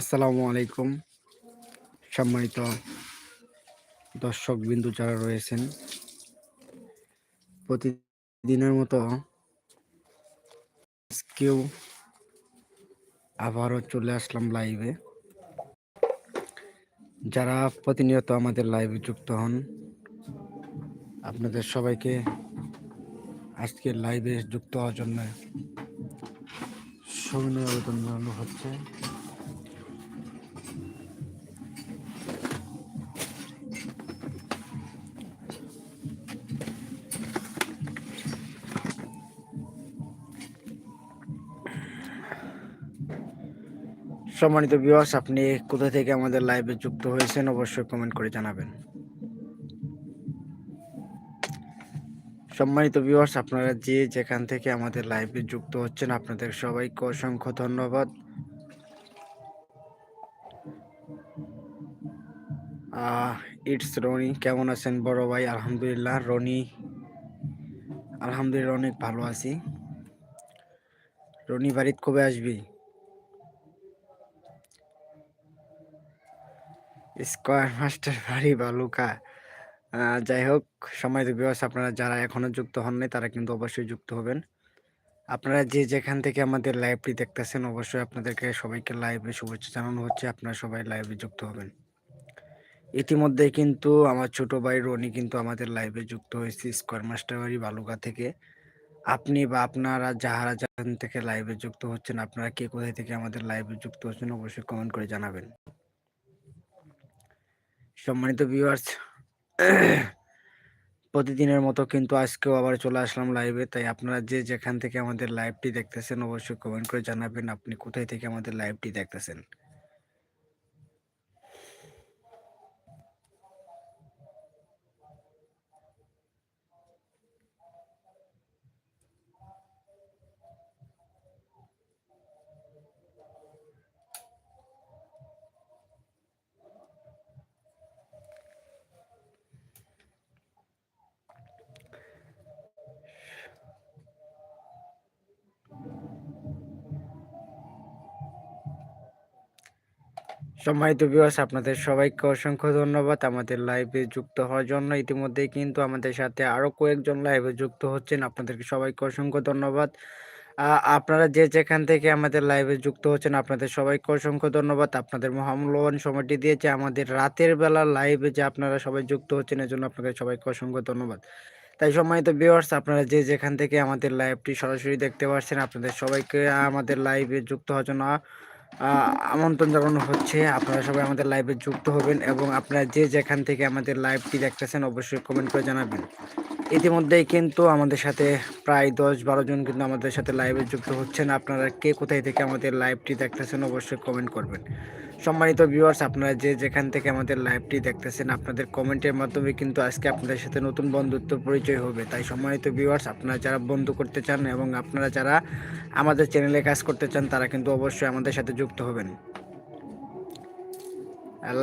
আসসালামু আলাইকুম। সম্মানিত দর্শক বিন্দু যারা রয়েছেন, প্রতিদিনের মতো আজকেও আবারও চলে আসলাম লাইভে যারা প্রতিনিয়ত আমাদের লাইভে যুক্ত হন, আপনাদের সবাইকে আজকের লাইভে যুক্ত হওয়ার জন্য সবিনয় আবেদন জানানো হচ্ছে। সম্মানিত বিবাস আপনি কোথা থেকে আমাদের লাইভে যুক্ত হয়েছেন অবশ্যই কমেন্ট করে জানাবেন। সম্মানিত বিবাস আপনারা যে যেখান থেকে আমাদের লাইভে যুক্ত হচ্ছেন, আপনাদের সবাইকে অসংখ্য ধন্যবাদ। ইটস রনি, কেমন আছেন বড় ভাই? আলহামদুলিল্লাহ, রনি, আলহামদুলিল্লাহ অনেক ভালো আছি। রনি, বাড়িত কবে আসবি? স্কোয়ার মাস্টার বাড়ি বালুকা যাই হোক, সময় বিবাস আপনারা যারা এখনও যুক্ত হননি, তারা কিন্তু অবশ্যই যুক্ত হবেন। আপনারা যে যেখান থেকে আমাদের লাইভটি দেখতেছেন, অবশ্যই আপনাদেরকে সবাইকে লাইভে শুভেচ্ছা জানানো হচ্ছে। আপনারা সবাই লাইভে যুক্ত হবেন। ইতিমধ্যে কিন্তু আমার ছোট ভাই রনি কিন্তু আমাদের লাইভে যুক্ত হয়েছে স্কোয়ার মাস্টার বাড়ি বালুকা থেকে। আপনি বা আপনারা যাহারা যেখান থেকে লাইভে যুক্ত হচ্ছেন, আপনারা কে কোথায় থেকে আমাদের লাইভে যুক্ত হচ্ছেন, অবশ্যই কমেন্ট করে জানাবেন। সম্মানিত ভিউয়ার্স প্রতিদিনের মতো কিন্তু আজকেও আবার চলে আসলাম লাইভে তাই আপনারা যে যেখান থেকে আমাদের লাইভটি দেখতেছেন, অবশ্যই কমেন্ট করে জানাবেন, আপনি কোথায় থেকে আমাদের লাইভটি দেখতেছেন। সম্মানিত বিবাস আপনাদের সবাইকে অসংখ্য ধন্যবাদ। আমাদের লাইভে যুক্ত হওয়ার জন্য ইতিমধ্যেই কিন্তু আমাদের সাথে আরও কয়েকজন লাইভে যুক্ত হচ্ছেন। আপনাদেরকে সবাইকে অসংখ্য ধন্যবাদ। আপনারা যে যেখান থেকে আমাদের লাইভে যুক্ত হচ্ছেন, আপনাদের সবাইকে অসংখ্য ধন্যবাদ। আপনাদের মহামূল্যবান সময়টি দিয়েছে। আমাদের রাতের বেলা লাইভে যে আপনারা সবাই যুক্ত হচ্ছেন, এজন্য আপনাদের সবাইকে অসংখ্য ধন্যবাদ। তাই সম্মানিত ভিউয়ার্স আপনারা যে যেখান থেকে আমাদের লাইভটি সরাসরি দেখতে পাচ্ছেন, আপনাদের সবাইকে আমাদের লাইভে যুক্ত হওয়ার জন্য আমন্ত্রণ জানানো হচ্ছে। আপনারা সবাই আমাদের লাইভে যুক্ত হবেন এবং আপনারা যে যেখান থেকে আমাদের লাইভটি দেখতেছেন অবশ্যই কমেন্ট করে জানাবেন। ইতিমধ্যেই কিন্তু আমাদের সাথে প্রায় দশ বারো জন কিন্তু আমাদের সাথে লাইভে যুক্ত হচ্ছেন। আপনারা কে কোথায় থেকে আমাদের লাইভটি দেখতেছেন অবশ্যই কমেন্ট করবেন। সম্মানিত ভিউয়ার্স আপনারা যে যেখান থেকে আমাদের লাইভটি দেখতেছেন, আপনাদের কমেন্টের মাধ্যমে কিন্তু আজকে আপনাদের সাথে নতুন বন্ধুত্ব পরিচয় হবে। তাই সম্মানিত ভিউয়ার্স আপনারা যারা বন্ধু করতে চান এবং আপনারা যারা আমাদের চ্যানেলে কাজ করতে চান, তারা কিন্তু অবশ্যই আমাদের সাথে যুক্ত হবেন।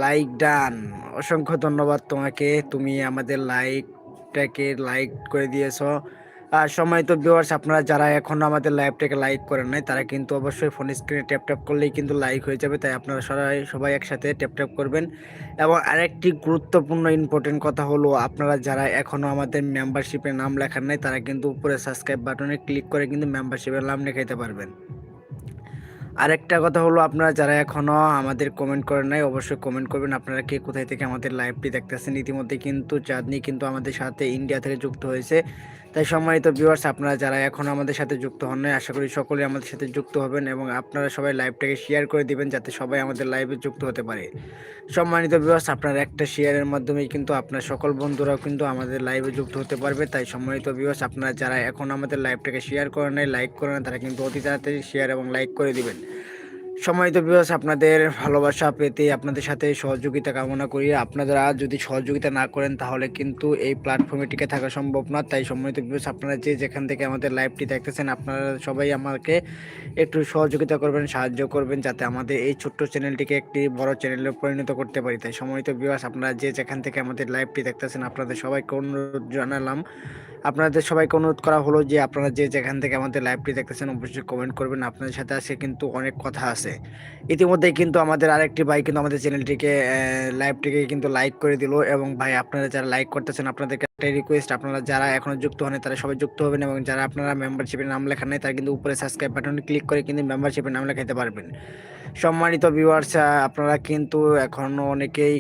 লাইক ডান অসংখ্য ধন্যবাদ তোমাকে। তুমি আমাদের লাইকটাকে লাইক করে দিয়েছ। সম্মানিত ভিউয়ার্স আপনারা যারা এখনও আমাদের লাইভটাকে লাইক করেন নাই, তারা কিন্তু অবশ্যই ফোন স্ক্রিনে ট্যাপ ট্যাপ করলেই কিন্তু লাইক হয়ে যাবে, তাই আপনারা সবাই সবাই একসাথে ট্যাপ ট্যাপ করবেন। এবং আরেকটি গুরুত্বপূর্ণ ইম্পর্টেন্ট কথা হলো, আপনারা যারা এখনও আমাদের মেম্বারশিপে নাম লেখান নাই, তারা কিন্তু উপরে সাবস্ক্রাইব বাটনে ক্লিক করে কিন্তু মেম্বারশিপের নাম লেখাইতে পারবেন। আরেকটা কথা হলো, আপনারা যারা এখনও আমাদের কমেন্ট করেন নাই, অবশ্যই কমেন্ট করবেন, আপনারা কে কোথায় থেকে আমাদের লাইভটি দেখতেছেন, ইতিমধ্যে কিন্তু চাঁদনি কিন্তু আমাদের সাথে ইন্ডিয়া থেকে যুক্ত হয়েছে। তাই সম্মানিত ভিউয়ার্স আপনারা যারা এখন আমাদের সাথে যুক্ত হন নাই, আশা করি সকলে আমাদের সাথে যুক্ত হবেন এবং আপনারা সবাই লাইভটাকে শেয়ার করে দিবেন যাতে সবাই আমাদের লাইভে যুক্ত হতে পারে। সম্মানিত ভিউয়ার্স আপনার একটা শেয়ারের মাধ্যমেই কিন্তু আপনার সকল বন্ধুরাও কিন্তু আমাদের লাইভে যুক্ত হতে পারবে। তাই সম্মানিত ভিউয়ার্স আপনারা যারা এখন আমাদের লাইভটাকে শেয়ার করেন নাই লাইক করেন তারা কিন্তু অতি তাড়াতাড়ি শেয়ার এবং লাইক করে দিবেন। সম্মানিত বিবাস আপনাদের ভালোবাসা পেতে আপনাদের সাথে সহযোগিতা কামনা করি। আপনারা যদি সহযোগিতা না করেন, তাহলে কিন্তু এই প্ল্যাটফর্মে টিকে থাকা সম্ভব না। তাই সম্মানিত বিবাস আপনারা যে যেখান থেকে আমাদের লাইভটি দেখতেছেন, আপনারা সবাই আমাকে একটু সহযোগিতা করবেন, সাহায্য করবেন, যাতে আমাদের এই ছোট্ট চ্যানেলটিকে একটি বড় চ্যানেলে পরিণত করতে পারি। তাই সম্মানিত বিবাস আপনারা যে যেখান থেকে আমাদের লাইভটি দেখতেছেন, আপনাদের সবাইকে অনুরোধ জানালাম। আপনাদের সবাইকে অনুরোধ করা হলো যে, আপনারা যে যেখান থেকে আমাদের লাইভটি দেখতেছেন, অবশ্যই কমেন্ট করবেন। আপনাদের সাথে আছে কিন্তু অনেক কথা আছে। আছে। ইতিমধ্যে কিন্তু আমাদের আরেকটি ভাই কিন্তু আমাদের চ্যানেলটিকে লাইভটিকে কিন্তু লাইক করে দিল এবং ভাই আপনারা যারা লাইক করতেছেন, আপনাদেরকে একটা রিকোয়েস্ট আপনারা যারা এখনও যুক্ত হন তারা সবাই যুক্ত হবেন এবং যারা আপনারা মেম্বারশিপের নাম লেখা নেই, তারা কিন্তু উপরে সাবস্ক্রাইব বাটনে ক্লিক করে কিন্তু মেম্বারশিপের নাম লেখাতে পারবেন। সম্মানিত ভিউয়ার্স আপনারা কিন্তু এখনও অনেকেই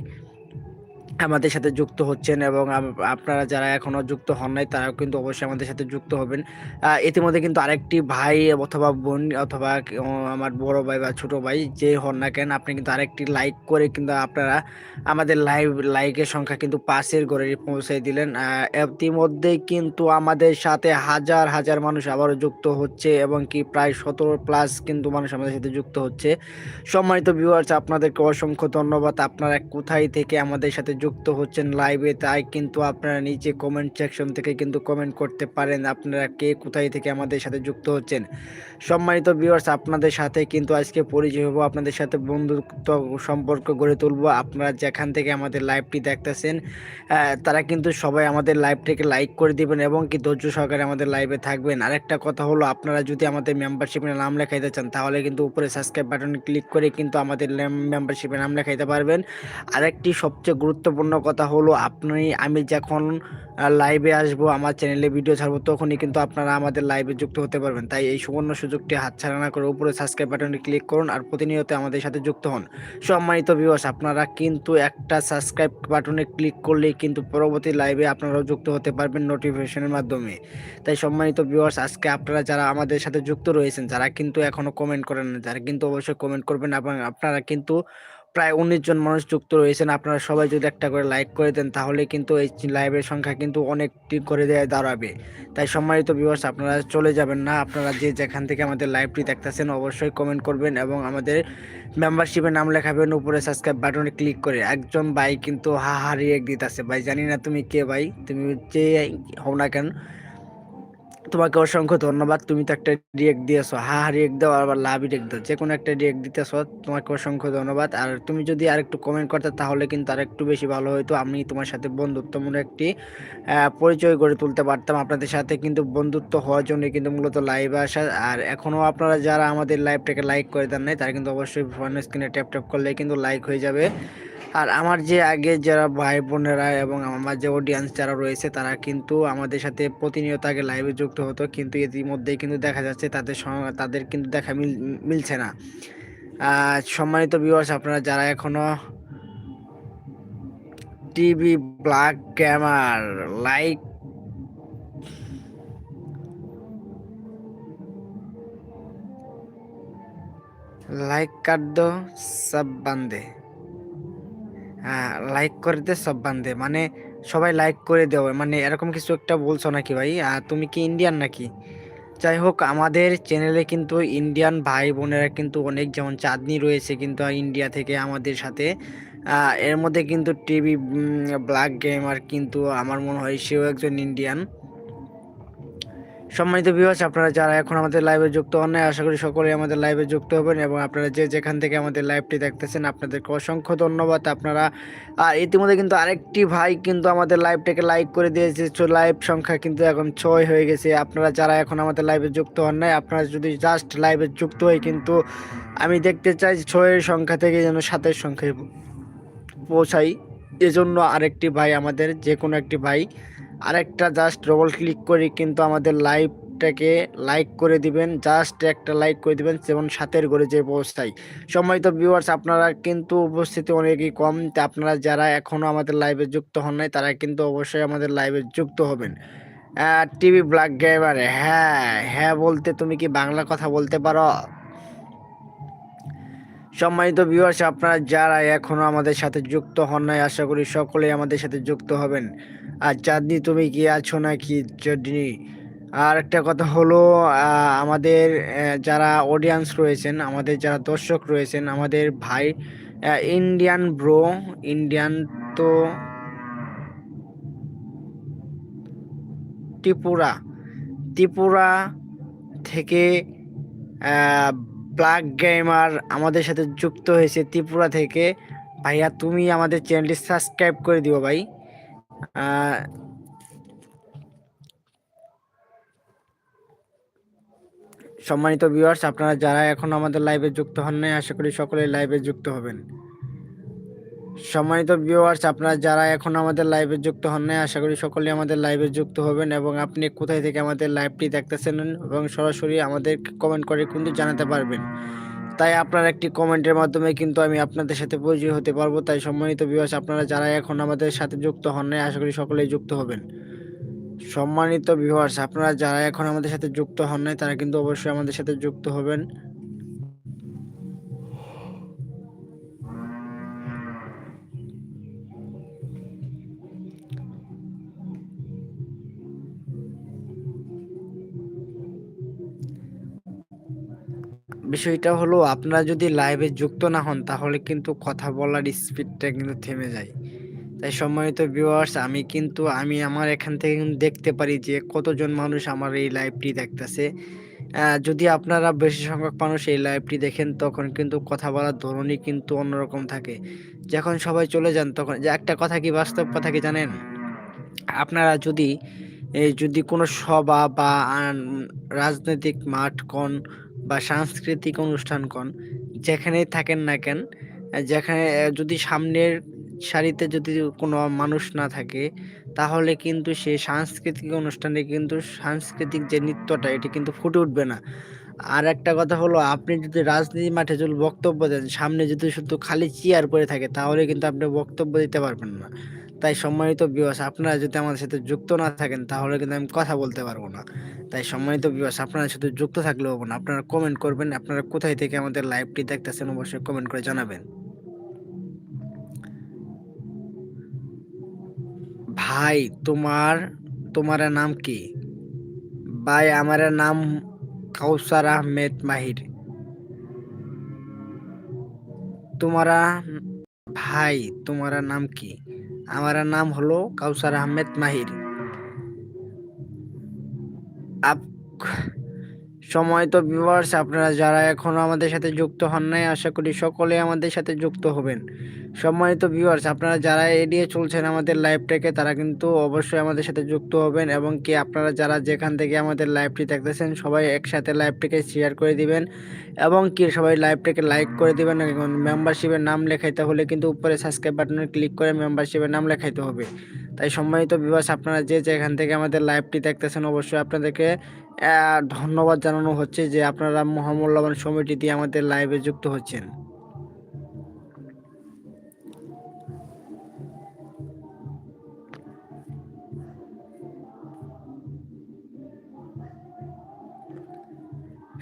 আমাদের সাথে যুক্ত হচ্ছেন এবং আপনারা যারা এখনও যুক্ত হন নাই তারাও কিন্তু অবশ্যই আমাদের সাথে যুক্ত হবেন। ইতিমধ্যে কিন্তু আরেকটি ভাই অথবা বোন অথবা আমার বড় ভাই বা ছোট ভাই যে হন না কেন আপনি কিন্তু আরেকটি লাইক করে কিন্তু আপনারা আমাদের লাইভ লাইকের সংখ্যা কিন্তু পাশের ঘরে পৌঁছে দিলেন। আহ, ইতিমধ্যেই কিন্তু আমাদের সাথে হাজার হাজার মানুষ আবারও যুক্ত হচ্ছে এবং কি প্রায় সতেরো প্লাস কিন্তু মানুষ আমাদের সাথে যুক্ত হচ্ছে। সম্মানিত ভিউয়ার্স আপনাদেরকে অসংখ্য ধন্যবাদ। আপনারা কোথায় থেকে আমাদের সাথে যুক্ত হচ্ছেন লাইভে তাই কিন্তু আপনারা নিচে কমেন্ট সেকশন থেকে কিন্তু কমেন্ট করতে পারেন আপনারা কে কোথায় থেকে আমাদের সাথে যুক্ত হচ্ছেন। সম্মানিত ভিউয়ার্স আপনাদের সাথে কিন্তু আজকে পরিচয় হব, আপনাদের সাথে বন্ধুত্ব সম্পর্ক গড়ে তুলবো। আপনারা যেখান থেকে আমাদের লাইভটি দেখতেছেন তারা কিন্তু সবাই আমাদের লাইভটিকে লাইক করে দিবেন এবং কি ধৈর্য সহকারে আমাদের লাইভে থাকবেন। আরেকটা কথা হলো, আপনারা যদি আমাদের মেম্বারশিপে নাম লেখাইতে চান, তাহলে কিন্তু উপরে সাবস্ক্রাইব বাটনে ক্লিক করে কিন্তু আমাদের মেম্বারশিপে নাম লেখাইতে পারবেন। আরেকটি সবচেয়ে গুরুত্বপূর্ণ কথা হলো, আপনি, আমি যখন লাইভে আসব, আমার চ্যানেলে ভিডিও ছাড়বো, তখনই কিন্তু আপনারা আমাদের লাইভে যুক্ত হতে পারবেন। তাই এই সুবর্ণ সুযোগটি হাতছাড়া না করে উপরে সাবস্ক্রাইব বাটনে ক্লিক করুন আর প্রতিনিয়ত আমাদের সাথে যুক্ত হন। সম্মানিত ভিউয়ার্স আপনারা কিন্তু একটা সাবস্ক্রাইব বাটনে ক্লিক করলেই কিন্তু পরবর্তী লাইভে আপনারাও যুক্ত হতে পারবেন নোটিফিকেশনের মাধ্যমে। তাই সম্মানিত ভিউয়ার্স আজকে আপনারা যারা আমাদের সাথে যুক্ত রয়েছেন, যারা কিন্তু এখনও কমেন্ট করেন না, যারা কিন্তু অবশ্যই কমেন্ট করবেন এবং আপনারা কিন্তু প্রায় উনিশ জন মানুষ যুক্ত রয়েছেন। আপনারা সবাই যদি একটা করে লাইক করে দেন, তাহলে কিন্তু এই লাইভের সংখ্যা কিন্তু অনেকটি করে দেয় দাঁড়াবে। তাই সম্মানিত ভিউয়ার্স আপনারা চলে যাবেন না। আপনারা যে যেখান থেকে আমাদের লাইভটি দেখতেছেন, অবশ্যই কমেন্ট করবেন এবং আমাদের মেম্বারশিপে নাম লেখাবেন, উপরে সাবস্ক্রাইব বাটনে ক্লিক করে। একজন ভাই কিন্তু হা হারিয়ে দিতেছে। ভাই, জানি না তুমি কে ভাই? তুমি যে হও না কেন? তোমাকে অসংখ্য ধন্যবাদ। তুমি তো একটা রিয়েক্ট দিয়েছ। হা হা রিয়েক্ট দাও, আবার লাভ রিয়েক্ট দাও। যে কোনো একটা রিয়েক্ট দিতেছো, তোমাকে অসংখ্য ধন্যবাদ। আর তুমি যদি আরেকটু কমেন্ট করতে, তাহলে কিন্তু আরেকটু বেশি ভালো হতো আমি তোমার সাথে বন্ধুত্বমূলক একটি পরিচয় গড়ে তুলতে পারতাম আপনাদের সাথে। কিন্তু বন্ধুত্ব হওয়ার জন্য কিন্তু মূলত লাইভে আসা। আর এখনও আপনারা যারা আমাদের লাইভটাকে লাইক করে দেন নাই, তারা কিন্তু অবশ্যই ফোন স্ক্রিনে ট্যাপ ট্যাপ করলে কিন্তু লাইক হয়ে যাবে। আর আমার যে আগে যারা ভাই বোনেরা এবং আমার যে অডিয়েন্স যারা রয়েছে, তারা কিন্তু আমাদের সাথে প্রতিনিয়ত আগে লাইভে যুক্ত হতো। কিন্তু ইতিমধ্যেই কিন্তু দেখা যাচ্ছে তাদের তাদের কিন্তু দেখা মিল, মিলছে না। সম্মানিত ভিউয়ার্স আপনারা যারা এখনও TV black gamer like like কাট দো সব বান্দে লাইক করে দে সব বান্দে। মানে সবাই লাইক করে দেও মানে এরকম কিছু একটা বলছো নাকি ভাই? আর তুমি কি ইন্ডিয়ান নাকি? যাই হোক, আমাদের চ্যানেলে কিন্তু ইন্ডিয়ান ভাই বোনেরা কিন্তু অনেক যেমন চাঁদনি রয়েছে কিন্তু ইন্ডিয়া থেকে আমাদের সাথে। এর মধ্যে কিন্তু টিভি ব্ল্যাক গেমার কিন্তু আমার মনে হয় সেও একজন ইন্ডিয়ান সম্মানিত ভিউয়ার্স আপনারা যারা এখন আমাদের লাইভে যুক্ত হন নাই, আশা করি সকলেই আমাদের লাইভে যুক্ত হবেন এবং আপনারা যে যেখান থেকে আমাদের লাইভটি দেখতেছেন, আপনাদেরকে অসংখ্য ধন্যবাদ। আপনারা আর ইতিমধ্যে কিন্তু আরেকটি ভাই কিন্তু আমাদের লাইভটাকে লাইক করে দিয়েছে লাইভ সংখ্যা কিন্তু এখন ছয় হয়ে গেছে। আপনারা যারা এখন আমাদের লাইভে যুক্ত হন নাই, আপনারা যদি জাস্ট লাইভে যুক্ত হয়ে কিন্তু আমি দেখতে চাই ছয়ের সংখ্যা থেকে যেন সাতের সংখ্যায় পৌঁছাই। এজন্য আরেকটি ভাই আমাদের, যে কোনো একটি ভাই আরেকটা জাস্ট ডবল ক্লিক করে কিন্তু আমাদের লাইভটাকে লাইক করে দিবেন। জাস্ট একটা লাইক করে দিবেন, যেমন সাতের ঘরে যে পৌঁছাই সম্মানিত ভিউয়ার্স আপনারা কিন্তু উপস্থিতি অনেকই কম। আপনারা যারা এখনও আমাদের লাইভে যুক্ত হন নাই, তারা কিন্তু অবশ্যই আমাদের লাইভে যুক্ত হবেন। টিভি ব্ল্যাক গেমার হ্যাঁ হ্যাঁ বলতে তুমি কি বাংলা কথা বলতে পারো? সম্মানিত ভিউয়ার্স আপনারা যারা এখনও আমাদের সাথে যুক্ত হন নাই, আশা করি সকলেই আমাদের সাথে যুক্ত হবেন। আর চাঁদনি, তুমি কি আছো নাকি চাঁদনি? আর একটা কথা হলো আমাদের যারা অডিয়েন্স রয়েছেন, আমাদের যারা দর্শক রয়েছেন, আমাদের ভাই ইন্ডিয়ান ব্রো ইন্ডিয়ান তো ত্রিপুরা। ত্রিপুরা থেকে ব্ল্যাক গেমার আমাদের সাথে যুক্ত হয়েছে ত্রিপুরা থেকে। ভাইয়া, তুমি আমাদের চ্যানেলটি সাবস্ক্রাইব করে দিও ভাই। সম্মানিত ভিউয়ার্স আপনারা যারা এখন আমাদের লাইভে যুক্ত হন নাই, আশা করি সকলেই লাইভে যুক্ত হবেন। সম্মানিত ভিউয়ার্স আপনারা যারা এখন আমাদের লাইভে যুক্ত হন নাই, আশা করি সকলেই আমাদের লাইভে যুক্ত হবেন এবং আপনি কোথায় থেকে আমাদের লাইভটি দেখতেছেন এবং সরাসরি আমাদের কমেন্ট করে কিন্তু জানাতে পারবেন। তাই আপনার একটি কমেন্টের মাধ্যমে কিন্তু আমি আপনাদের সাথে পরিচয় হতে পারব। তাই সম্মানিত বিভাস আপনারা যারা এখন আমাদের সাথে যুক্ত হন নাই, আশা করি সকলেই যুক্ত হবেন। সম্মানিত ভিউয়ার্স আপনারা যারা এখন আমাদের সাথে যুক্ত হন নাই, তারা কিন্তু অবশ্যই আমাদের সাথে যুক্ত হবেন। বিষয়টা হলো আপনারা যদি লাইভে যুক্ত না হন, তাহলে কিন্তু কথা বলার স্পিডটা কিন্তু থেমে যায়। তাই সম্মানিত ভিউয়ার্স আমি কিন্তু, আমি আমার এখান থেকে দেখতে পারি যে কতজন মানুষ আমার এই লাইভটি দেখতেছে। যদি আপনারা বেশি সংখ্যক মানুষ এই লাইভটি দেখেন, তখন কিন্তু কথা বলার ধরনই কিন্তু অন্যরকম থাকে। যখন সবাই চলে যান, তখন, যে একটা কথা কি বাস্তব কথা কি জানেন? আপনারা যদি যদি কোনো সভা বা রাজনৈতিক মাঠ, কোন বা সাংস্কৃতিক অনুষ্ঠান কন? যেখানেই থাকেন না কেন যেখানে যদি সামনের সারিতে যদি কোনো মানুষ না থাকে, তাহলে কিন্তু সে সাংস্কৃতিক অনুষ্ঠানে কিন্তু সাংস্কৃতিক যে নৃত্যটা, এটি কিন্তু ফুটে উঠবে না। আর একটা কথা হলো, আপনি যদি রাজনীতি মাঠে যদি বক্তব্য দেন, সামনে যদি শুধু খালি চেয়ার পড়ে থাকে, তাহলে কিন্তু আপনি বক্তব্য দিতে পারবেন না। তাই সম্মানিত বিবাস আপনারা যদি আমাদের সাথে যুক্ত না থাকেন, তাহলে কিন্তু আমি কথা বলতে পারব না। তাই সম্মানিত বিবাস আপনারা শুধু যুক্ত থাকলেও হব না। আপনারা কমেন্ট করবেন, আপনারা কোথায় থেকে আমাদের লাইভটি দেখতেছেন অবশ্যই কমেন্ট করে জানাবেন। ভাই, তোমার তোমার নাম কি? ভাই, আমার নাম কাউসার আহমেদ মাহির। তোমারা, ভাই, তোমার নাম কি? আমার নাম হলো কাউসার আহমেদ মাহির। সময় তো ভিউয়ার্স আপনারা যারা এখনও আমাদের সাথে যুক্ত হন নাই, আশা করি সকলে আমাদের সাথে যুক্ত হবেন। সম্মানিত ভিউয়ার্স আপনারা যারা এড়িয়ে চলছেন আমাদের লাইভটাকে তারা কিন্তু অবশ্যই আমাদের সাথে যুক্ত হবেন এবং কি আপনারা যারা যেখান থেকে আমাদের লাইভটি দেখতেছেন, সবাই একসাথে লাইভটিকে শেয়ার করে দিবেন এবং কি সবাই লাইভটাকে লাইক করে দিবেন মেম্বারশিপের নাম লেখাইতে হলে কিন্তু উপরে সাবস্ক্রাইব বাটনে ক্লিক করে মেম্বারশিপের নাম লেখাইতে হবে। তাই সম্মানিত বিবাস আপনারা যে যেখান থেকে আমাদের লাইভটি দেখতেছেন, অবশ্যই আপনাদেরকে ধন্যবাদ জানানো হচ্ছে যে আপনারা মহামূল্যবান সময়টি দিয়ে আমাদের লাইভে যুক্ত হচ্ছেন।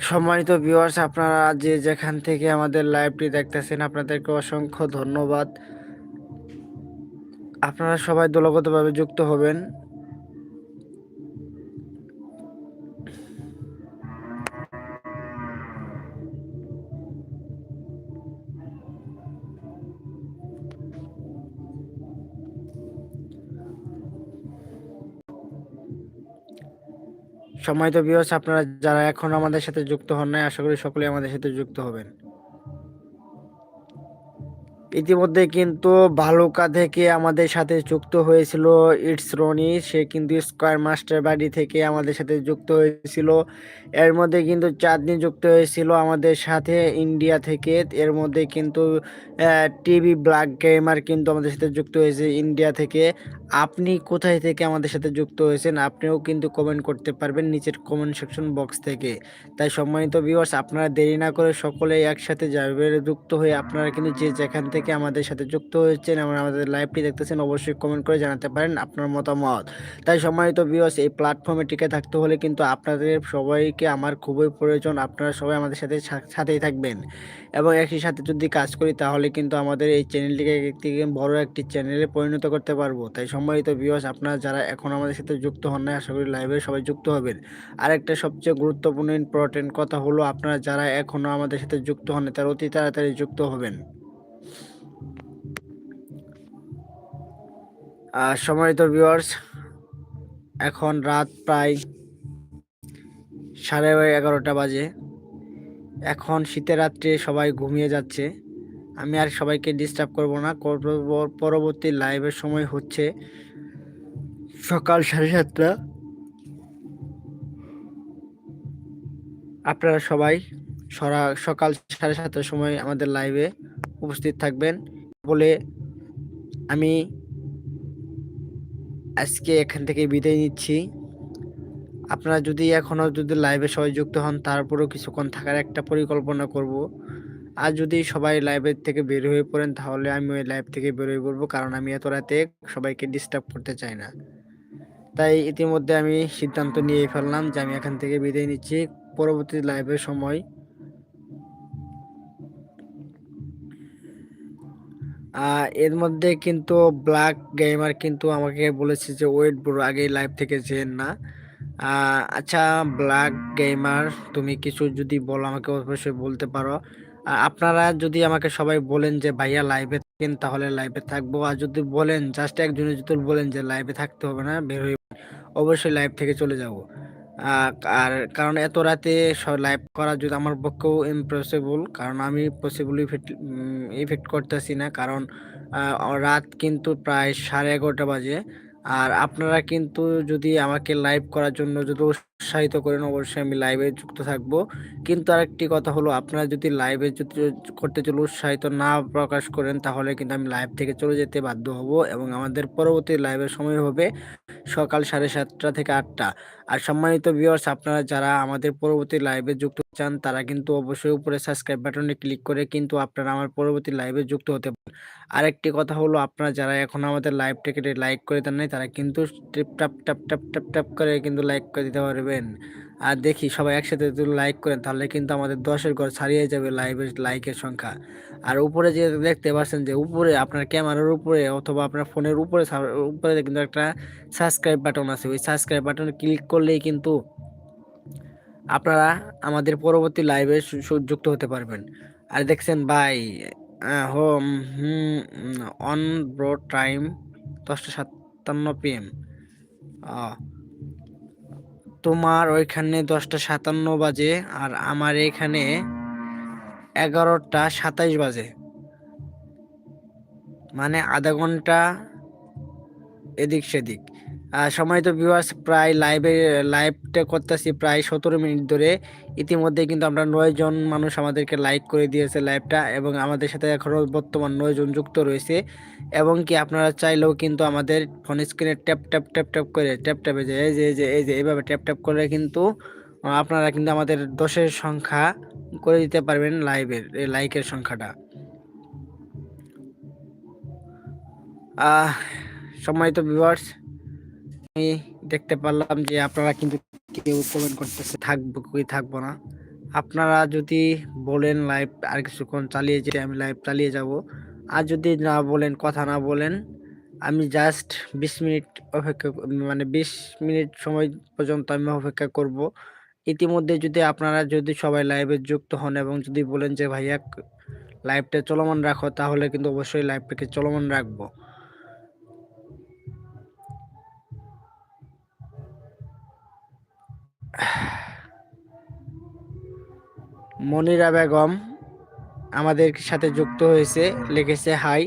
সম্মানিত ভিউয়ার্স আপনারা যে যেখান থেকে আমাদের লাইভটি দেখতেছেন, আপনাদেরকে অসংখ্য ধন্যবাদ। আপনারা সবাই দলগতভাবে যুক্ত হবেন। সময় তো বিয়স আপনারা যারা এখন আমাদের সাথে যুক্ত হন নাই, আশা করি সকলেই আমাদের সাথে যুক্ত হবেন। ইতিমধ্যে কিন্তু ভালুকা থেকে আমাদের সাথে যুক্ত হয়েছিল ইটস রনি। সে কিন্তু স্কোয়ার মাস্টার বাড়ি থেকে আমাদের সাথে যুক্ত হয়েছিল। এর মধ্যে কিন্তু চাঁদনি যুক্ত হয়েছিল আমাদের সাথে ইন্ডিয়া থেকে। এর মধ্যে কিন্তু টিভি ব্ল্যাক গেমার কিন্তু আমাদের সাথে যুক্ত হয়েছে ইন্ডিয়া থেকে। আপনি কোথায় থেকে আমাদের সাথে যুক্ত হয়েছেন আপনিও কিন্তু কমেন্ট করতে পারবেন নিচের কমেন্ট সেকশন বক্স থেকে। তাই সম্মানিত ভিউয়ার্স আপনারা দেরি না করে সকলে একসাথে যাবে, যুক্ত হয়ে আপনারা কিন্তু যে যেখান থেকে আমাদের সাথে যুক্ত হয়েছেন এবং আমাদের লাইভটি দেখতেছেন, অবশ্যই কমেন্ট করে জানাতে পারেন আপনার মতামত। তাই সম্মানিত ভিউয়ার্স এই প্ল্যাটফর্মে টিকে থাকতে হলে কিন্তু আপনাদের সবাইকে আমার খুবই প্রয়োজন, আপনারা সবাই আমাদের সাথে সাথেই থাকবেন। এবং একই সাথে যদি কাজ করি, তাহলে কিন্তু আমাদের এই চ্যানেলটিকে একটি বড় একটি চ্যানেলে পরিণত করতে পারব। তাই সম্মানিত ভিউয়ার্স আপনারা যারা এখন আমাদের সাথে যুক্ত হন না আশা করি লাইভে সবাই যুক্ত হবেন। আরেকটা সবচেয়ে গুরুত্বপূর্ণ ইম্পর্টেন্ট কথা হলো, আপনারা যারা এখনও আমাদের সাথে যুক্ত হন তারা অতি তাড়াতাড়ি যুক্ত হবেন। সম্মানিত ভিউয়ার্স এখন রাত প্রায় সাড়ে এগারোটা বাজে। এখন শীতের রাত্রে সবাই ঘুমিয়ে যাচ্ছে। আমি আর সবাইকে ডিস্টার্ব করব না। পরবর্তী লাইভের সময় হচ্ছে সকাল সাড়ে সাতটা। আপনারা সবাই সরা, সকাল সাড়ে সাতটার সময় আমাদের লাইভে উপস্থিত থাকবেন বলে আমি আজকে এখান থেকে বিদায় নিচ্ছি। আপনারা যদি এখনও যদি লাইভে সবাই যুক্ত হন, তারপরেও কিছুক্ষণ থাকার একটা পরিকল্পনা করব। আর যদি সবাই লাইভের থেকে বের হয়ে পড়েন, তাহলে আমি ওই লাইভ থেকে বের হয়ে পড়ব, কারণ আমি এত রাতে সবাইকে ডিস্টার্ব করতে চাই না। তাই ইতিমধ্যে আমি সিদ্ধান্ত নিয়ে ফেললাম যে আমি এখান থেকে বিদায় নিচ্ছি। পরবর্তী লাইভের সময় এর মধ্যে কিন্তু ব্ল্যাক গেমার কিন্তু আমাকে বলেছে যে, ওয়েট ব্রো, আগে লাইভ থেকে যেন না। আচ্ছা ব্ল্যাক গেমার তুমি কিছু যদি বলো, আমাকে অবশ্যই বলতে পারো। আপনারা যদি আমাকে সবাই বলেন যে, ভাইয়া লাইভে থাকেন, তাহলে লাইভে থাকব। আর যদি বলেন জাস্ট একজনের যদি বলেন যে লাইভে থাকতে হবে না, বের হয়ে অবশ্যই লাইভ থেকে চলে যাব। আর কারণ এত রাতে লাইভ করা যদি আমার পক্ষেও ইম্পসিবল কারণ আমি পসিবল ইফেক্ট ইফেক্ট করতেছি না। কারণ রাত কিন্তু প্রায় সাড়ে এগারোটা বাজে। আর আপনারা কিন্তু যদি আমাকে লাইভ করার জন্য যদি উৎসাহিত করেন, অবশ্যই আমি লাইভে যুক্ত থাকব। কিন্তু আরেকটি কথা হলো, আপনারা যদি লাইভে করতে চলে উৎসাহিত না প্রকাশ করেন, তাহলে কিন্তু আমি লাইভ থেকে চলে যেতে বাধ্য হব এবং আমাদের পরবর্তী লাইভের সময় হবে সকাল সাড়ে সাতটা থেকে আটটা। আর সম্মানিত ভিউয়ার্স আপনারা যারা আমাদের পরবর্তী লাইভে যুক্ত চান, তারা কিন্তু অবশ্যই উপরে সাবস্ক্রাইব বাটনে ক্লিক করে কিন্তু আপনারা আমার পরবর্তী লাইভে যুক্ত হতে পারেন। আরেকটি কথা হলো, আপনারা যারা এখন আমাদের লাইভ লাইভটাকে লাইক করে দেন নাই, তারা কিন্তু টিপ টাপ টাপ টাপ টাপ করে কিন্তু লাইক করে দিতে পারবেন আর দেখি সবাই একসাথে যদি লাইক করেন, তাহলে কিন্তু আমাদের দশের ঘর ছাড়িয়ে যাবে লাইভের লাইকের সংখ্যা। আর উপরে যে দেখতে পাচ্ছেন যে উপরে আপনার ক্যামেরার উপরে অথবা আপনার ফোনের উপরে উপরে কিন্তু একটা সাবস্ক্রাইব বাটন আছে। ওই সাবস্ক্রাইব বাটনে ক্লিক করলেই কিন্তু আপনারা আমাদের পরবর্তী লাইভে যুক্ত হতে পারবেন। আর দেখছেন ভাই home hmm on bro time দশটা সাতান্ন পিএম তোমার ওইখানে দশটা সাতান্ন বাজে আর আমার এখানে এগারোটা সাতাইশ বাজে। মানে আধা ঘণ্টা এদিক সেদিক। সময় তো ভিউয়ার্স প্রায় লাইভে লাইভটা করতেছি প্রায় সতেরো মিনিট ধরে। ইতিমধ্যে কিন্তু আমরা নয় জন মানুষ আমাদেরকে লাইক করে দিয়েছে লাইভটা এবং আমাদের সাথে এখনও বর্তমান নয় জন যুক্ত রয়েছে। এবং কি আপনারা চাইলেও কিন্তু আমাদের ফোন স্ক্রিনে ট্যাপ ট্যাপ ট্যাপ ট্যাপ করে ট্যাপ ট্যাপে যে, এই যে এই যে এই যে, এইভাবে ট্যাপ ট্যাপ করে কিন্তু আপনারা কিন্তু আমাদের দশের সংখ্যা করে দিতে পারবেন লাইভের এই লাইকের সংখ্যাটা। সম্মানিত ভিউয়ার্স আমি দেখতে পারলাম যে আপনারা কিন্তু কেউ কমেন্ট করতেছে, থাকব কি, থাকব না। আপনারা যদি বলেন লাইভ আর কিছুক্ষণ চালিয়ে যেতে, আমি লাইভ চালিয়ে যাব। আর যদি না বলেন, কথা না বলেন, আমি জাস্ট বিশ মিনিট অপেক্ষা মানে বিশ মিনিট সময় পর্যন্ত আমি অপেক্ষা করব। ইতিমধ্যে যদি আপনারা যদি সবাই লাইভে যুক্ত হন এবং যদি বলেন যে, ভাইয়া লাইভটা চলমান রাখো, তাহলে কিন্তু অবশ্যই লাইভটাকে চলমান রাখব। মনিরা বেগম আমাদের সাথে যুক্ত হয়েছে, লিখেছে, হাই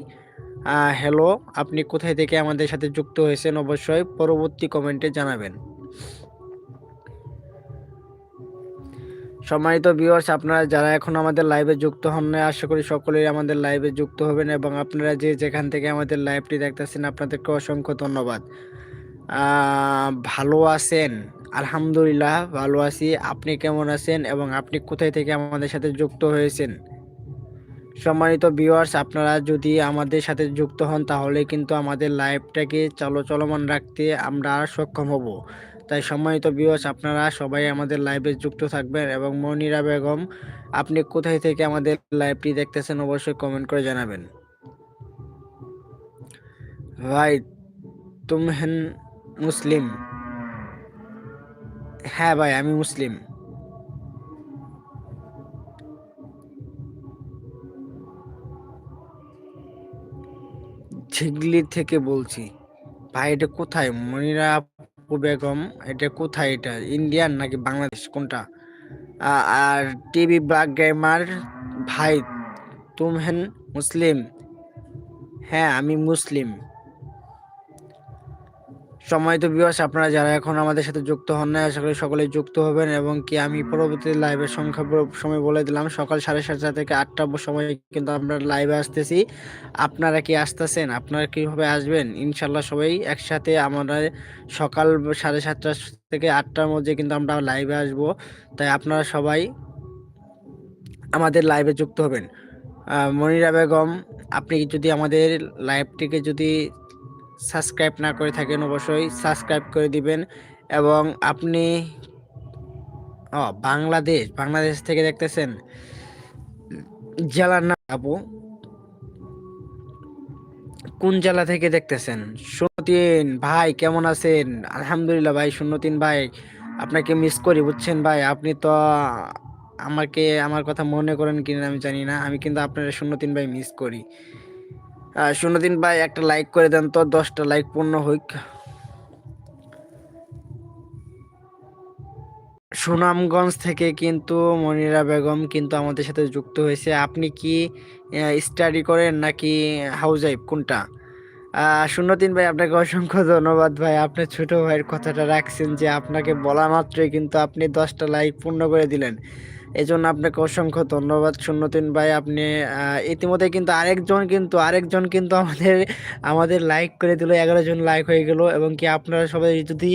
হ্যালো, আপনি কোথায় থেকে আমাদের সাথে যুক্ত হয়েছেন অবশ্যই পরবর্তী কমেন্টে জানাবেন। সম্মানিত ভিউয়ার্স আপনারা যারা এখন আমাদের লাইভে যুক্ত হন না আশা করি সকলেই আমাদের লাইভে যুক্ত হবেন এবং আপনারা যে যেখান থেকে আমাদের লাইভটি দেখতেছেন, আপনাদেরকে অসংখ্য ধন্যবাদ। ভালো আছেন? আলহামদুলিল্লাহ, ভালো আছি। আপনি কেমন আছেন এবং আপনি কোথায় থেকে আমাদের সাথে যুক্ত হয়েছেন? সম্মানিত ভিউয়ার্স আপনারা যদি আমাদের সাথে যুক্ত হন, তাহলে কিন্তু আমাদের লাইভটাকে চলো চলমান রাখতে আমরা সক্ষম হব। তাই সম্মানিত ভিউয়ার্স আপনারা সবাই আমাদের লাইভে যুক্ত থাকবেন এবং মনিরা বেগম, আপনি কোথায় থেকে আমাদের লাইভটি দেখতেছেন অবশ্যই কমেন্ট করে জানাবেন। ভাই তুমহেন মুসলিম। হ্যাঁ ভাই, আমি মুসলিম। ঝিগলি থেকে বলছি, ভাই এটা কোথায়? মনিরাপু বেগম, এটা কোথায় এটা? ইন্ডিয়ান নাকি বাংলাদেশ? কোনটা? আর টিভি ব্ল্যাক গেমার ভাই, তুমহেন মুসলিম। হ্যাঁ আমি মুসলিম। সময় তো বিবাস আপনারা যারা এখন আমাদের সাথে যুক্ত হন না আশা করি সকলেই যুক্ত হবেন এবং কি আমি পরবর্তী লাইভের সংখ্যা সময় বলে দিলাম। সকাল সাড়ে সাতটা থেকে আটটা সময় কিন্তু আমরা লাইভে আসতেছি। আপনারা কি আসতেছেন? আপনারা কীভাবে আসবেন? ইনশাল্লাহ সবাই একসাথে আমরা সকাল সাড়ে সাতটা থেকে আটটার মধ্যে কিন্তু আমরা লাইভে আসব। তাই আপনারা সবাই আমাদের লাইভে যুক্ত হবেন। মনিরা বেগম, আপনি যদি আমাদের লাইভটিকে যদি সাবস্ক্রাইব না করে থাকেন অবশ্যই, সাবস্ক্রাইব করে দিবেন। এবং আপনি, ও, বাংলাদেশ বাংলাদেশ থেকে দেখতেছেন, জেলার নাম আপু। কোন জেলা থেকে দেখতেছেন? শূন্যতিন ভাই কেমন আছেন? আলহামদুলিল্লাহ ভাই শূন্যতিন ভাই, আপনাকে মিস করি, বুঝছেন ভাই? আপনি তো আমাকে, আমার কথা মনে করেন কিনা আমি জানি না। আমি কিন্তু আপনার শূন্যতিন ভাই মিস করি। শূন্যতিন ভাই একটা লাইক করে দেন তো দশটা লাইক পূর্ণ হইক। সুনামগঞ্জ থেকে কিন্তু মনিরা বেগম কিন্তু আমাদের সাথে যুক্ত হয়েছে। আপনি কি স্টাডি করেন নাকি হাউস ওয়াইফ কোনটা শূন্য তিন ভাই, আপনাকে অসংখ্য ধন্যবাদ ভাই। আপনার ছোট ভাইয়ের কথাটা রাখছেন যে আপনাকে বলা মাত্রই কিন্তু আপনি দশটা লাইক পূর্ণ করে দিলেন। এই জন্য আপনাকে অসংখ্য ধন্যবাদ। শূন্য তিন ভাই, আপনি ইতিমধ্যে কিন্তু আরেকজন কিন্তু আরেকজন কিন্তু আমাদের আমাদের লাইক করে দিল, এগারো জন লাইক হয়ে গেল এবং কি আপনারা সবাই যদি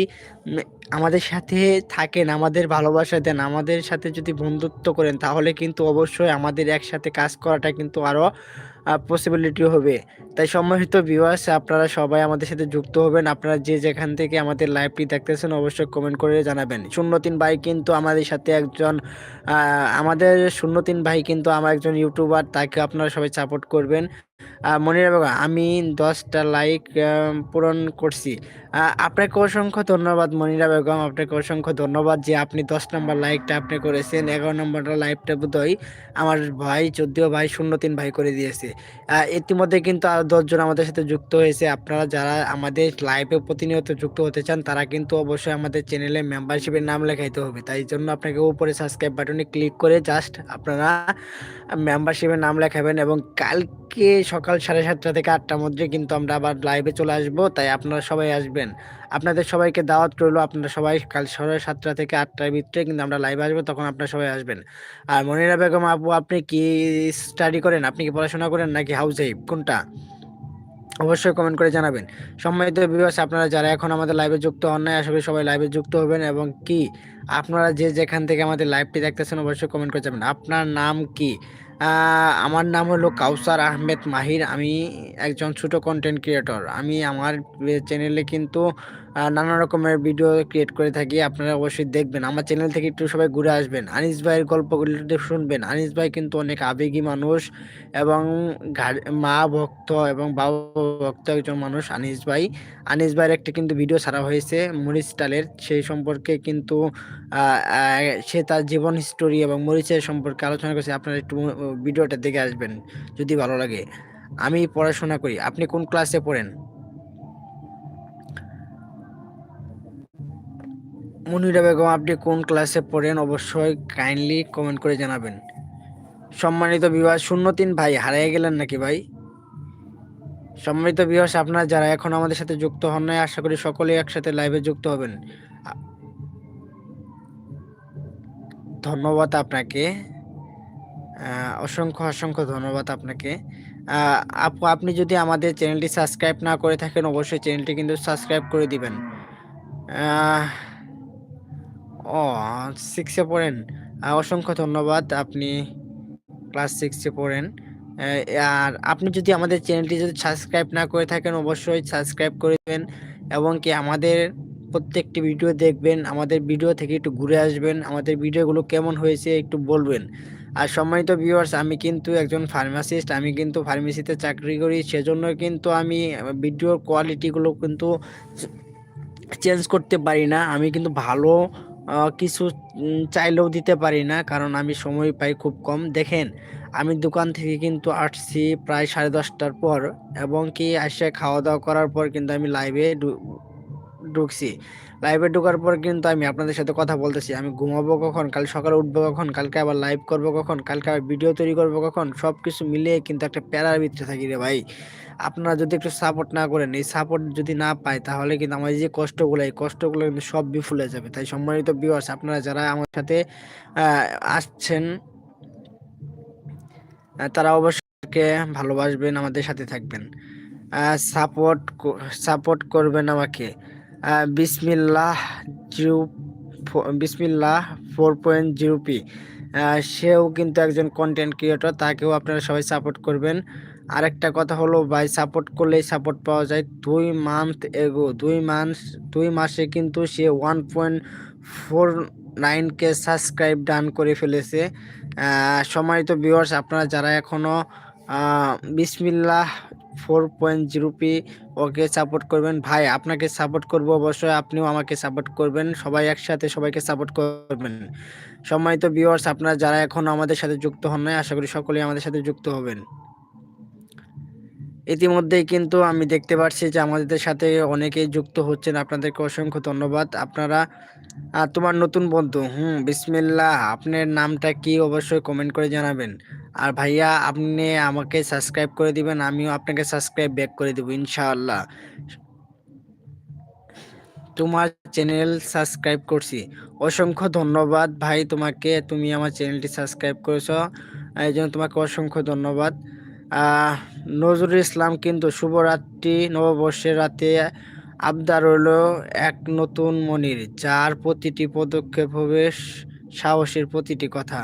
আমাদের সাথে থাকেন, আমাদের ভালোবাসা দেন, আমাদের সাথে যদি বন্ধুত্ব করেন, তাহলে কিন্তু অবশ্যই আমাদের একসাথে কাজ করাটা কিন্তু আরও পসিবিলিটি হবে। তাই সম্মানিত ভিউয়ার্স আপনারা সবাই আমাদের সাথে যুক্ত হবেন। আপনারা যে যেখান থেকে আমাদের লাইভটি দেখতেছেন, অবশ্যই কমেন্ট করে জানাবেন। শূন্য তিন ভাই কিন্তু আমাদের সাথে একজন আমাদের শূন্য তিন ভাই কিন্তু আমার একজন ইউটিউবার তাকে আপনারা সবাই সাপোর্ট করবেন। মনিরা বেগম আমি দশটা লাইক পূরণ করছি। আপনাকে অসংখ্য ধন্যবাদ মনিরা বেগম, আপনাকে অসংখ্য ধন্যবাদ যে আপনি দশ নম্বর লাইকটা আপনি করেছেন, এগারো নম্বরটা লাইভটা বোধহয় আমার ভাই চোদ্দ ভাই শূন্য তিন ভাই করে দিয়েছে। ইতিমধ্যে কিন্তু আরও দশজন আমাদের সাথে যুক্ত হয়েছে। আপনারা যারা আমাদের লাইভে প্রতিনিয়ত যুক্ত হতে চান, তারা কিন্তু অবশ্যই আমাদের চ্যানেলে মেম্বারশিপের নাম লেখাইতে হবে। তাই জন্য আপনাকে উপরে সাবস্ক্রাইব বাটনে ক্লিক করে জাস্ট আপনারা মেম্বারশিপের নাম লেখাবেন এবং কালকে সকাল সাড়ে সাতটা থেকে আটটার মধ্যে কিন্তু আমরা আবার লাইভে চলে আসব, তাই আপনারা সবাই আসবেন। আপনাদের সবাইকে দাওয়াত রইল, আপনারা সবাই কাল সাড়ে সাতটা থেকে আটটার ভিতরে কিন্তু আমরা লাইভে আসব, তখন আপনারা সবাই আসবেন। আর মনিরা বেগম আপু, আপনি কি স্টাডি করেন? আপনি কি পড়াশোনা করেন নাকি হাউস ওয়াইফ কোনটা? অবশ্যই কমেন্ট করে জানাবেন। সম্মানিত বিবাস আপনারা যারা এখন আমাদের লাইভে যুক্ত হন নাই সবাই লাইভে যুক্ত হবেন। এবং কি? আপনারা যে যেখান থেকে আমাদের লাইভটি দেখতেছেন, অবশ্যই কমেন্ট করে যাবেন আপনার নাম কি? আমার নাম হলো কাউসার আহমেদ মাহির। আমি একজন ছোট কন্টেন্ট ক্রিয়েটর আমি আমার চ্যানেলে কিন্তু নানা রকমের ভিডিও ক্রিয়েট করে থাকি, আপনারা অবশ্যই দেখবেন। আমার চ্যানেল থেকে একটু সবাই ঘুরে আসবেন। আনিস ভাইয়ের গল্পগুলি শুনবেন। আনিস ভাই কিন্তু অনেক আবেগী মানুষ এবং মা ভক্ত এবং বাবা ভক্ত একজন মানুষ আনিস ভাই। আনিস ভাইয়ের একটা কিন্তু ভিডিও ছাড়া হয়েছে, মরিচ স্টাইলের সেই সম্পর্কে কিন্তু সে তার জীবন হিস্টোরি এবং মরিচের সম্পর্কে আলোচনা করেছে। আপনারা একটু ভিডিওটা দেখে আসবেন, যদি ভালো লাগে। আমি পড়াশোনা করি। আপনি কোন ক্লাসে পড়েন? মনিরা বেগম, আপনি কোন ক্লাসে পড়েন অবশ্যই কাইন্ডলি কমেন্ট করে জানাবেন। সম্মানিত বিবাহ শূন্য তিন ভাই, হারিয়ে গেলেন নাকি ভাই? সম্মানিত বিবাহ আপনারা যারা এখন আমাদের সাথে যুক্ত হন নাই, আশা করি সকলেই একসাথে লাইভে যুক্ত হবেন। ধন্যবাদ আপনাকে। অসংখ্য অসংখ্য ধন্যবাদ আপনাকে। আপু, আপনি যদি আমাদের চ্যানেলটি সাবস্ক্রাইব না করে থাকেন, অবশ্যই চ্যানেলটি কিন্তু সাবস্ক্রাইব করে দিবেন। ও সিক্সে পড়েন। অসংখ্য ধন্যবাদ আপনি ক্লাস সিক্সে পড়েন। আর আপনি যদি আমাদের চ্যানেলটি যদি সাবস্ক্রাইব না করে থাকেন, অবশ্যই সাবস্ক্রাইব করে দেবেন এবং কি আমাদের প্রত্যেকটি ভিডিও দেখবেন। আমাদের ভিডিও থেকে একটু ঘুরে আসবেন। আমাদের ভিডিওগুলো কেমন হয়েছে একটু বলবেন। আর সম্মানিত ভিউয়ার্স আমি কিন্তু একজন ফার্মাসিস্ট আমি কিন্তু ফার্মেসিতে চাকরি করি, সেজন্য কিন্তু আমি ভিডিওর কোয়ালিটিগুলো কিন্তু চেঞ্জ করতে পারি না। আমি কিন্তু ভালো কিছু চাইলেও দিতে পারি না, কারণ আমি সময় পাই খুব কম। দেখেন, আমি দোকান থেকে কিন্তু আসছি প্রায় সাড়ে দশটার পর, এবং কি আসে খাওয়া দাওয়া করার পর কিন্তু আমি লাইভে ঢুকছি। লাইভে ঢোকার পর কিন্তু আমি আপনাদের সাথে কথা বলতেছি। আমি ঘুমাবো কখন, কাল সকালে উঠবো কখন, কালকে আবার লাইভ করব কখন, কালকে আবার ভিডিও তৈরি করব কখন সব কিছু মিলিয়ে কিন্তু একটা প্যারার ভিতরে থাকি রে ভাই। আপনারা যদি একটু সাপোর্ট না করেন, এই সাপোর্ট যদি না পাই তাহলে কিন্তু আমার যে কষ্টগুলো, এই কষ্টগুলো কিন্তু সব বিফুলে যাবে। তাই সম্মানিত ভিউয়ার্স আপনারা যারা আমার সাথে আসছেন তারা অবশ্যই ভালোবাসবেন, আমাদের সাথে থাকবেন। সাপোর্ট সাপোর্ট করবেন আমাকে। বিসমিল্লাহ জিরো বিসমিল্লাহ ফোর পয়েন্ট জিরো পি। সেও কিন্তু একজন কন্টেন্ট ক্রিয়েটর তাকেও আপনারা সবাই সাপোর্ট করবেন। আরেকটা কথা হলো, ভাই সাপোর্ট করলেই সাপোর্ট পাওয়া যায়। দুই মান্থ এগো দুই মাস দুই মাসে কিন্তু সে one point four nine K subscribe done করে ফেলেছে। সম্মানিত ভিউয়ার্স আপনারা যারা এখনও বিসমিল্লাহ four point zero P okay support করবেন, ভাই, আপনাকে সাপোর্ট করব অবশ্যই, আপনিও আমাকে সাপোর্ট করবেন, সবাই একসাথে সবাইকে সাপোর্ট করবেন। সম্মানিত ভিউয়ার্স আপনারা যারা এখনও আমাদের সাথে যুক্ত হন নাই, আশা করি সকলেই আমাদের সাথে যুক্ত হবেন। ইতিমধ্যেই কিন্তু আমি দেখতে পাচ্ছি যে আমাদের সাথে অনেকেই যুক্ত হচ্ছেন। আপনাদেরকে অসংখ্য ধন্যবাদ। আপনারা তোমার নতুন বন্ধু, হুম, বিসমিল্লাহ, আপনার নামটা কি অবশ্যই কমেন্ট করে জানাবেন। আর ভাইয়া, আপনি আমাকে সাবস্ক্রাইব করে দিবেন, আমিও আপনাকে সাবস্ক্রাইব ব্যাক করে দেবো, ইনশাআল্লাহ। তোমার চ্যানেল সাবস্ক্রাইব করছি। অসংখ্য ধন্যবাদ ভাই তোমাকে, তুমি আমার চ্যানেলটি সাবস্ক্রাইব করেছ। এই জন্য তোমাকে অসংখ্য ধন্যবাদ। নজরুল ইসলাম কিন্তু শুভরাত্রি, নববর্ষের রাতে আবদার রইল এক নতুন মনির, যার প্রতিটি পদক্ষেপ হবে সাহসীর প্রতিটি কথা।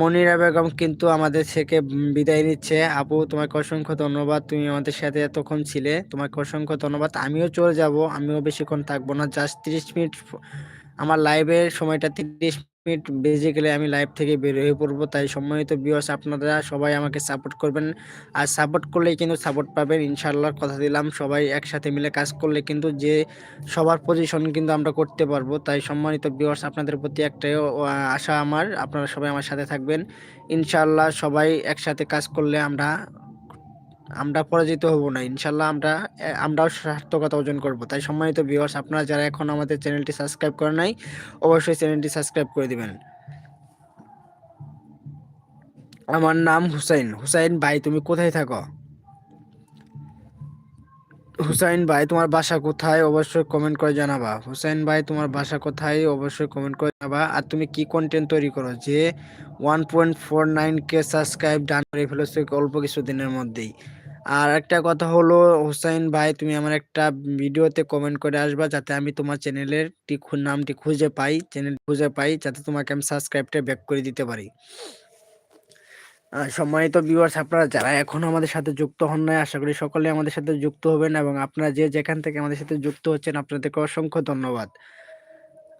মনিরা বেগম কিন্তু আমাদের থেকে বিদায় নিচ্ছে। আপু, তোমাকে অসংখ্য ধন্যবাদ। তুমি আমাদের সাথে এতক্ষণ ছিলে। তোমাকে অসংখ্য ধন্যবাদ। আমিও চলে যাব। আমিও বেশিক্ষণ থাকব না। জাস্ট তিরিশ মিনিট আমার লাইভের সময়টা তিরিশ মিনিট বেজে গেলে আমি লাইভ থেকে বের হয়ে পড়ব, তাই সম্মানিত ভিউয়ার্স আপনারা সবাই আমাকে সাপোর্ট করবেন। আর সাপোর্ট করলেই কিন্তু সাপোর্ট পাবেন ইনশাআল্লাহ কথা দিলাম। সবাই একসাথে মিলে কাজ করলে কিন্তু যে সবার পজিশন কিন্তু আমরা করতে পারব। তাই সম্মানিত ভিউয়ার্স আপনাদের প্রতি একটাই আশা আমার। আপনারা সবাই আমার সাথে থাকবেন। ইনশাআল্লাহ সবাই একসাথে কাজ করলে আমরা আমরা পরাজিত হব না, ইনশাল্লাহ আমরা আমরাও সার্থকতা অর্জন করব। তাই সম্মানিত ভিউয়ার্স আপনারা যারা এখন আমাদের চ্যানেলটি সাবস্ক্রাইব করে নাই, অবশ্যই চ্যানেলটি সাবস্ক্রাইব করে দিবেন। আমার নাম হুসাইন। হুসাইন ভাই, তুমি কোথায় থাকো? হুসাইন ভাই, তোমার বাসা কোথায়? অবশ্যই কমেন্ট করে জানাবা। হুসাইন ভাই, তোমার বাসা কোথায়? অবশ্যই কমেন্ট করে জানাবা। আর তুমি কি কন্টেন্ট তৈরি করো? যে one point four nine K subscribe done করে ফেলেছো অল্প কিছু দিনের মধ্যেই। আর একটা কথা হলো, হুসাইন ভাই, তুমি আমার একটা ভিডিওতে কমেন্ট করে আসবা যাতে আমি তোমার চ্যানেলের নামটি খুঁজে পাই, চ্যানেল খুঁজে পাই যাতে তোমাকে আমি সাবস্ক্রাইবটা ব্যাক করে দিতে পারি। সম্মানিত ভিউয়ার্স আপনারা যারা এখনও আমাদের সাথে যুক্ত হন নাই, আশা করি সকলে আমাদের সাথে যুক্ত হবেন এবং আপনারা যে যেখান থেকে আমাদের সাথে যুক্ত হচ্ছেন, আপনাদেরকে অসংখ্য ধন্যবাদ।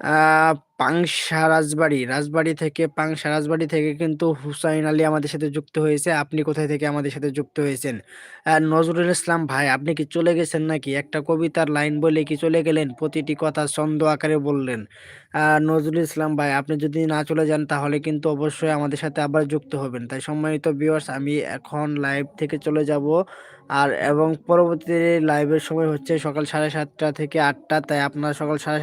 আহ, পাংশা রাজবাড়ি। রাজবাড়ি থেকে পাংশা রাজবাড়ি থেকে কিন্তু হুসাইন আলী আমাদের সাথে যুক্ত হয়েছে। আপনি কোথায় থেকে আমাদের সাথে যুক্ত হয়েছেন? নজরুল ইসলাম ভাই আপনি কি চলে গেছেন নাকি? একটা কবিতার লাইন বলে কি চলে গেলেন? প্রতিটি কথা ছন্দ আকারে বললেন। নজরুল ইসলাম ভাই আপনি যদি না চলে যান তাহলে কিন্তু অবশ্যই আমাদের সাথে আবার যুক্ত হবেন। তাই সম্মানিত ভিউয়ার্স আমি এখন লাইভ থেকে চলে যাব। আর এবং পরবর্তী লাইভের সময় হচ্ছে সকাল সাড়ে সাতটা থেকে আটটা। তাই আপনার সকাল সাড়ে